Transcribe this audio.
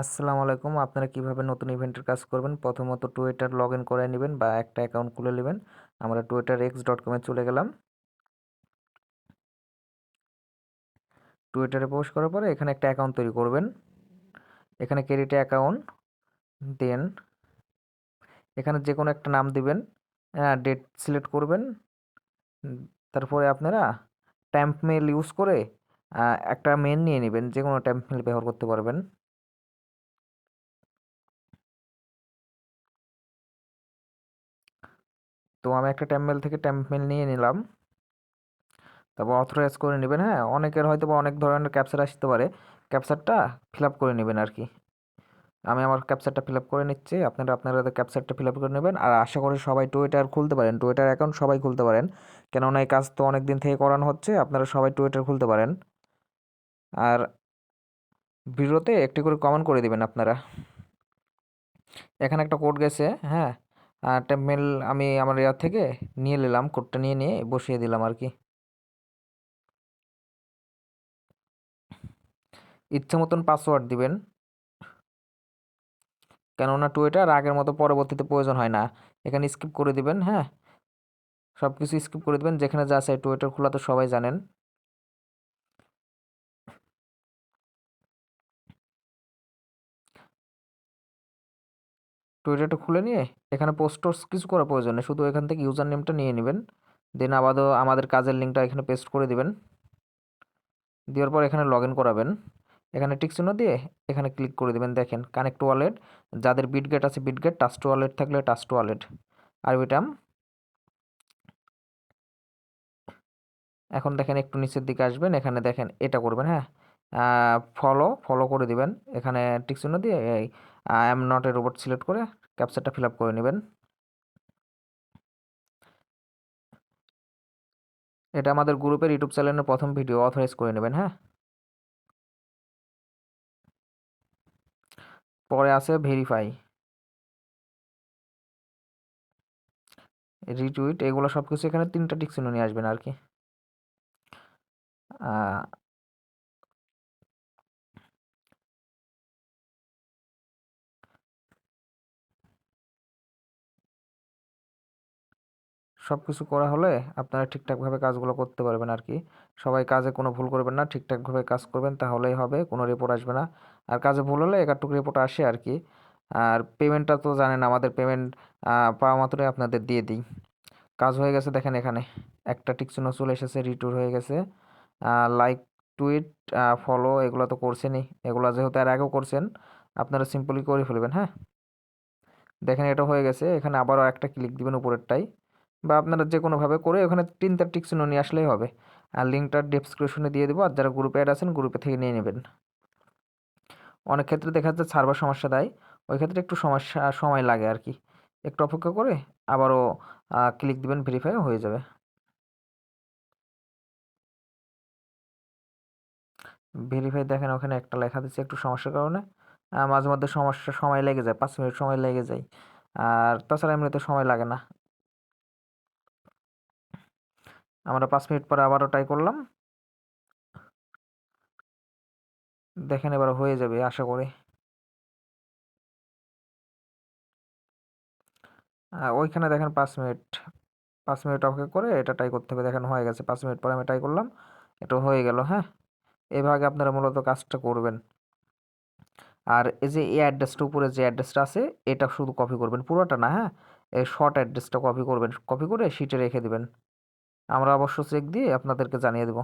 আসসালামু আলাইকুম। আপনারা কীভাবে নতুন ইভেন্টের কাজ করবেন? প্রথমত টুইটার লগ ইন করে নেবেন বা একটা অ্যাকাউন্ট খুলে নেবেন। আমরা টুইটার এক্স ডট কমে চলে গেলাম। টুইটারে প্রবেশ করার পরে এখানে একটা অ্যাকাউন্ট তৈরি করবেন। এখানে ক্রেডিট অ্যাকাউন্ট, দেন এখানে যে কোনো একটা নাম দিবেন ডেট সিলেক্ট করবেন। তারপরে আপনারা ট্যাম্প মেল ইউজ করে একটা মেল নিয়ে নেবেন। যে কোনো ট্যাম্প মেল ব্যবহার করতে পারবেন। তো আমি একটা ট্যাম্পমেল থেকে ট্যাম্পমেল নিয়ে নিলাম। তারপর অথরাইজ করে নেবেন হ্যাঁ? অনেকের হয়তো বা অনেক ধরনের ক্যাপচার আসতে পারে। ক্যাপচারটা ফিল আপ করে নেবেন আর কি আমি আমার ক্যাপচারটা ফিল আপ করে নিচ্ছি। আপনারা আপনারা ক্যাপচারটা ফিল আপ করে নেবেন। আর আশা করি সবাই টুইটার খুলতে পারেন। টুইটার অ্যাকাউন্ট সবাই খুলতে পারেন। কেননা এই কাজ তো অনেক দিন থেকে করানো হচ্ছে। আপনারা সবাই টুইটার খুলতে পারেন। আর ভিডিওতে একটি করে কমেন্ট করে দেবেন আপনারা। এখানে একটা কোড গেছে হ্যাঁ? মেল আমি আমার ইয়ার থেকে নিয়ে নিলাম কোডটা নিয়ে নিয়ে বসিয়ে দিলাম আর কি। ইচ্ছে মতন পাসওয়ার্ড দিবেন। কেননা টুইটার আগের মতো পরবর্তীতে প্রয়োজন হয় না। এখানে স্কিপ করে দিবেন হ্যাঁ? সব কিছু স্কিপ করে দিবেন, যেখানে যা চাই টুইটার খোলা তো সবাই জানেন। টুইটারটা খুলে নিয়ে এখানে পোস্ট কিছু করার প্রয়োজন নেই। শুধু এখান থেকে ইউজার নেমটা নিয়ে নেবেন। দেন আবারও আমাদের কাজের লিঙ্কটা এখানে পেস্ট করে দিবেন। দেওয়ার পর এখানে লগ করাবেন। এখানে টিক চিহ্ন দিয়ে এখানে ক্লিক করে দেবেন। দেখেন কানেক্ট ওয়ালেট যাদের বিটগেট আছে বিটগেট টাস্ট ওয়ালেট থাকলে টাস্ট ওয়ালেট আর ওইটাম এখন দেখেন একটু নিচের দিকে আসবেন। এখানে দেখেন এটা করবেন হ্যাঁ? ফলো ফলো করে দিবেন। এখানে টিক চিহ্ন দিয়ে I am not a robot select করে ক্যাপচারটা ফিল আপ করে নেবেন। এটা আমাদের গ্রুপের ইউটিউব চ্যানেলের প্রথম ভিডিও অথরাইজ করে নেবেন হ্যাঁ? পরে আছে ভেরিফাই রিটুইট এগুলো সব কিছু এখানে তিনটা টিক নিয়ে আসবেন আর কি। সব কিছু করা হলে আপনারা ঠিকঠাকভাবে কাজগুলো করতে পারবেন আর কি। সবাই কাজে কোনো ভুল করবেন না, ঠিকঠাকভাবে কাজ করবেন, তাহলেই হবে, কোনো রিপোর্ট আসবে না। আর কাজে ভুল হলে একাটুকু রিপোর্ট আসে আর কি। আর পেমেন্টটা তো জানেন, আমাদের পেমেন্ট পাওয়া মাত্রই আপনাদের দিয়ে দিই। কাজ হয়ে গেছে দেখেন এখানে। একটা টিকচিহ্ন চলে এসেছে রিটুর হয়ে গেছে। লাইক টুইট ফলো এগুলো তো করছেনই। এগুলো যেহেতু আর আগেও করছেন, আপনারা সিম্পলি করে ফেলবেন হ্যাঁ? দেখেন এটা হয়ে গেছে। এখানে আবারও একটা ক্লিক দিবেন উপরেরটাই বা আপনারা যে কোনোভাবে করে ওখানে তিনটা টিকচিহ্ন নিয়ে আসলেই হবে। আর লিঙ্কটা ডিসক্রিপশনে দিয়ে দেবো। আর যারা গ্রুপে অ্যাড আছেন গ্রুপে থেকে নিয়ে নেবেন। অনেক ক্ষেত্রে দেখা যাচ্ছে সার্ভার সমস্যা দেয়। ওই ক্ষেত্রে একটু সমস্যা, সময় লাগে আর কি। একটু অপেক্ষা করে আবারও ক্লিক দিবেন ভেরিফাই হয়ে যাবে। ভেরিফাই দেখেন ওখানে একটা লেখা দিচ্ছে একটু সমস্যার কারণে। মাঝে মধ্যে সমস্যা, সময় লেগে যায়, পাঁচ মিনিট সময় লেগে যায়। আর তাছাড়া এমনিতে সময় লাগে না। আমরা পাঁচ মিনিট পরে আবারও ট্রাই করলাম। দেখেন এবার হয়ে যাবে আশা করি। ওইখানে দেখেন পাঁচ মিনিট পাঁচ মিনিট অপেক্ষা করে এটা ট্রাই করতে হবে। দেখেন হয়ে গেছে, পাঁচ মিনিট পরে আমি ট্রাই করলাম, এটা হয়ে গেল হ্যাঁ? এভাবে আপনারা মূলত কাজটা করবেন। আর এই যে এই অ্যাড্রেসটা উপরে যে অ্যাড্রেসটা আছে, এটা শুধু কপি করবেন, পুরোটা না হ্যাঁ? এই শর্ট অ্যাড্রেসটা কপি করবেন কপি করে শিটে রেখে দেবেন। আমরা অবশ্য চেক দিয়ে আপনাদেরকে জানিয়ে দেবো।